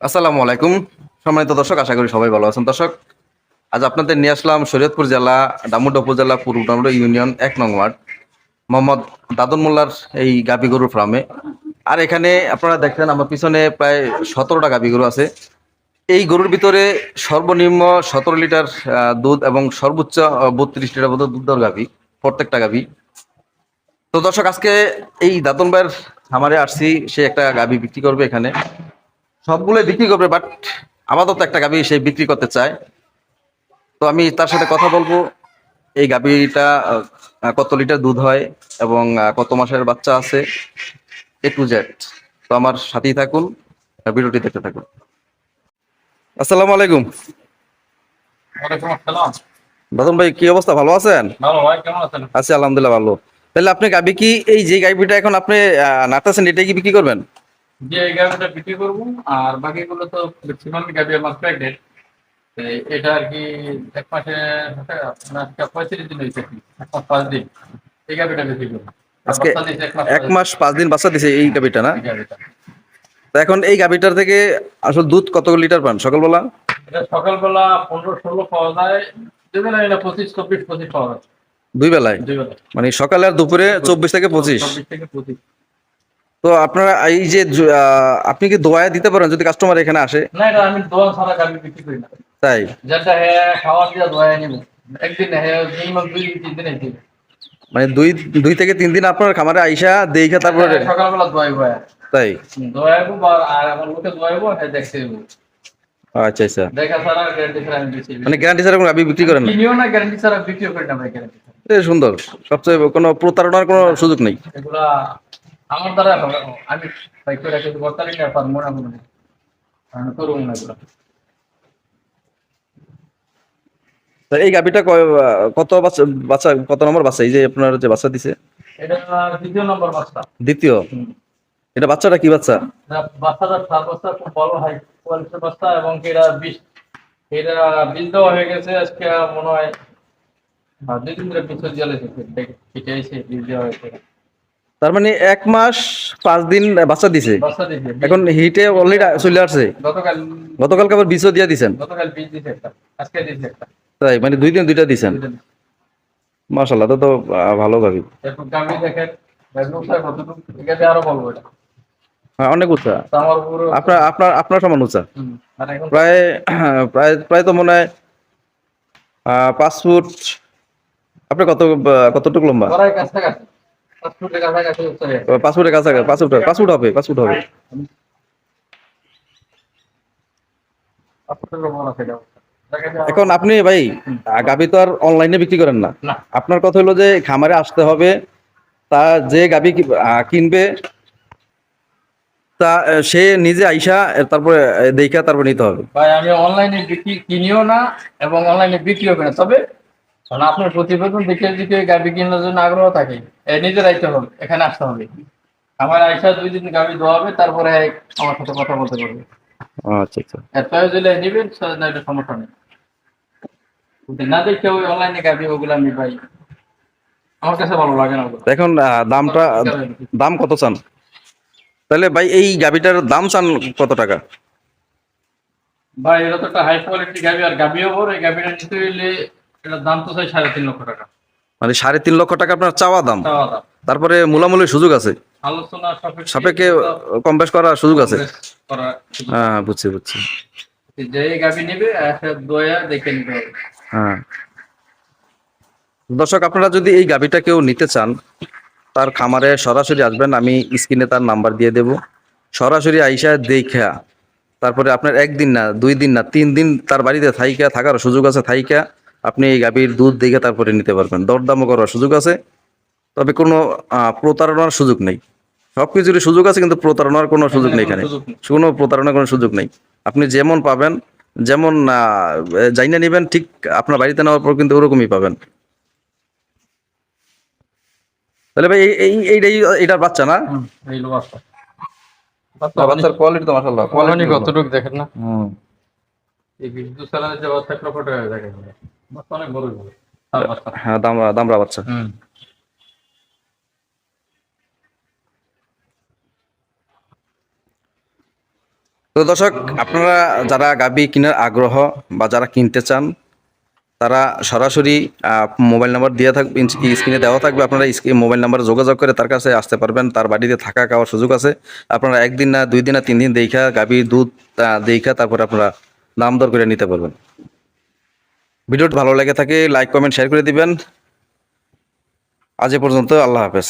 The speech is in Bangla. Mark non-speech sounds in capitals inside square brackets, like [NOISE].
আসসালামু আলাইকুম। সম্মানিত দর্শক, আশা করি সবাই ভালো আছেন। দর্শক, আজ আপনাদের নিয়ে আসলাম শরীয়তপুর জেলা ডামুডা উপজেলা পূর্ব ডামুডা ইউনিয়ন, এক নং ওয়ার্ড, মোহাম্মদ দাদন মোল্লার এই গাবি গরুর ফার্মে। আর এখানে আপনারা দেখছেন, আমার পিছনে প্রায় সতেরোটা গাবি গরু আছে। এই গরুর ভিতরে সর্বনিম্ন সতেরো লিটার দুধ এবং সর্বোচ্চ বত্রিশ লিটার মতো দুধ দেওয়ার গাবি প্রত্যেকটা গাবি তো দর্শক, আজকে এই দাদন ভাইয়ের খামারে আসছি, সে একটা গাবি বিক্রি করবে এখানে। সবগুলোই বিক্রি করবে বাট আপাতত একটা গাবি সে বিক্রি করতে চায়। তো আমি তার সাথে কথা বলব। এই গাবিটা কত লিটার দুধ হয় এবং কত মাসের বাচ্চা আছে এ টু জেড। তো আমার সাথেই থাকুন ভিডিওটি দেখতে থাকুন। আসসালামু আলাইকুম। দাদন ভাই কি অবস্থা? ভালো আছেন? আছি আলহামদুলিল্লাহ ভালো। তাহলে আপনি গাবি কি এই যে গাবিটা এখন আপনি আহ, নাড়তেছেন এটাই কি বিক্রি করবেন? যে এই গাভিটা বিক্রি করব আর বাকিগুলো তো ম্যাক্সিমাম গাভি আমার প্রেগনেন্ট এটা আর কি এক মাসে পঁয়ত্রিশ দিন হয়েছে। এক মাস পাঁচ দিন। এই গাভিটা বিক্রি করব। আজকে এক মাস পাঁচ দিন বাচ্চা দিছে এই গাবিটা না? তো এখন এই গাবিটার থেকে আসলে দুধ কত লিটার পান? সকালবেলা? এটা সকালবেলা পনেরো ষোলো পাওয়া যায়। দুবেলা এটা পঁচিশ চব্বিশ পঁচিশ পাওয়া যায়। দুই বেলায়? দুই বেলা মানে সকালে আর দুপুরে চব্বিশ থেকে পঁচিশ? চব্বিশ থেকে পঁচিশ। তো আপনারা এই যে আপনি কি দোয়া দিতে পারেন যদি কাস্টমার এখানে আসে? না এটা আমি দোয়ান ছাড়া বিক্রি করি না। তাই? যেটা হ্যাঁ খাওয়া দিয়ে দোয়া নিব। একদিন হ্যাঁ মিনিমাম দুই তিন দিন একদিন মানে দুই দুই থেকে তিন দিন আপনার খামারে আইসা দেখে তারপরে হ্যাঁ, সকালবেলা দোয়াইবো তাই? দোয়াইবো আর আমার লোকে দোয়াইবো হ্যাঁ দেখতে আচ্ছা আচ্ছা। দেখা ছাড়া গ্যারান্টি ছাড়া আমি বেশি মানে গ্যারান্টি ছাড়া গাবি বিক্রি করেন না? কিনিও না গ্যারান্টি ছাড়া বিক্রিও করি না ভাই গ্যারান্টি সুন্দর। সবচেয়ে কোনো প্রতারণার কোনো সুযোগ নেই। এগুলা আমার দ্বারা আমি ভাই করে করতে পারি না পারব না কোনো আমি করব না এগুলা। এই গাবিটা কয়- কত বাচ্চা বাচ্চা কত নম্বর বাচ্চা? এই যে আপনার যে বাচ্চা দিছে। এটা দ্বিতীয় নম্বর বাচ্চা। দ্বিতীয়? এটা বাচ্চাটা কি বাচ্চা? বাচ্চাটা বাচ্চা খুব ভালো হাই কোয়ালিটির বাচ্চা এবং এরা বিষ এরা বিষ দেওয়া হয়ে গেছে আজকে মনে হয় হ্যাঁ, দুই দিন ধরে পিছু জেলে ঠিক বিষ দেওয়া হয়েছে। তার মানে এক মাস পাঁচ দিন বাচ্চা দিছে। এখন হিটে অলরেডি চলে আসছে। গতকাল গতকালকে আবার বিষও দিয়ে দিছেন। তাই মানে দুই দিন দুইটা দিছেন। দিয়েছে। তো তো ভালো গাবি হ্যাঁ অনেক উঁচা আপনার আপনার আপনার সমান উঁচা হুম, আর এখন প্রায় [CLEARS THROAT] প্রায় প্রায় তো মনে হয় পাঁচ ফুট আপনি কত কতটুকু লম্বা? প্রায় কাছাকাছি ফুটের কাছাকাছি হবে। ফুট হবে হবে। এখন আপনি ভাই গাভী তো আর অনলাইনে বিক্রি করেন না। আপনার কথা হলো যে খামারে আসতে হবে তা যে গাভী কিনবে তা সে নিজে আইসা তারপরে দেখা তারপর নিতে হবে। ভাই আমি অনলাইনে বিক্রি কিনিও না এবং অনলাইনে বিক্রিও করি না। তবে কারণ আপনার প্রতিবেদন দেখে দেখে গাভি কেনার জন্য আগ্রহ থাকে। নিজের আইতে হবে এখানে আসতে হবে। আমার আইসা দুই দিন গাভি ধোয়াবে তারপরে আমার সাথে কথা বলতে পারবে। আচ্ছা আচ্ছা। নিবেন না এটা সমস্যা নেই। না দেখে ওই অনলাইনে গাভি ওগুলো আমি পাই। আমার কাছে ভালো লাগে না এখন দামটা দাম কত চান? তাহলে ভাই এই গাভীটার দাম চান কত টাকা? ভাই এটা তো একটা হাই কোয়ালিটি গাভি আর গাভিও বড় এই গাভিটা নিতে হইলে এটার দাম তো চাই সাড়ে তিন লক্ষ টাকা। মানে সাড়ে তিন লক্ষ টাকা আপনার চাওয়া দাম। চাওয়া দাম। তারপরে মূলামূলির সুযোগ আছে? আলোচনা সাপেক্ষে কম বেশ করার সুযোগ আছে? হ্যাঁ বুঝছি বুঝছি। যে গাভি নেবে দয়া দেখে নিতে হবে। হ্যাঁ। দর্শক আপনারা যদি এই গাভীটা কেউ নিতে চান তার খামারে সরাসরি আসবেন আমি স্ক্রিনে তার নাম্বার দিয়ে দেব। সরাসরি আইসা দেখা তারপরে আপনার একদিন না দুই দিন না তিন দিন তার বাড়িতে থাইকা থাকার সুযোগ আছে থাইকা। আপনি এই গাভীর দুধ দেখে তারপরে নিতে পারবেন। দরদামও করার সুযোগ আছে তবে কোনো আহ, প্রতারণার সুযোগ নেই। সব কিছুরই সুযোগ আছে কিন্তু প্রতারণার কোনো সুযোগ নেই এখানে। কোনো প্রতারণার কোনো সুযোগ নেই। আপনি যেমন পাবেন যেমন জাইনা নেবেন ঠিক আপনার বাড়িতে নেওয়ার পর কিন্তু ওরকমই পাবেন। তাহলে ভাই এই এই- এইটাই এটার বাচ্চা না? এই লো বাচ্চা। বাচ্চার কোয়ালিটি তো মাশাআল্লাহ কোয়ালিটি কতটুকু দেখেন না? হুম। এই বিদ্যুৎ চালানোর যে বাচ্চা প্রকট হয়ে দেখেন অনেক বড় বড় হ্যাঁ দামরা দামরা বাচ্চা হুম। তো দর্শক আপনারা যারা গাবি কেনার আগ্রহ বা যারা কিনতে চান তারা সরাসরি আহ, মোবাইল নাম্বার দিয়ে থাকবে স্ক্রিনে দেওয়া থাকবে। আপনারা স্ক্রিন মোবাইল নাম্বারে যোগাযোগ করে তার কাছে আসতে পারবেন। তার বাড়িতে থাকা খাওয়ার সুযোগ আছে। আপনারা একদিন না দুই দিন না তিন দিন দেখা গাবির দুধ দেখা তারপরে আপনারা দাম দর করে নিতে পারবেন। ভিডিওটি ভালো লেগে থাকে লাইক কমেন্ট শেয়ার করে দিবেন। আজ এ পর্যন্ত আল্লাহ হাফেজ।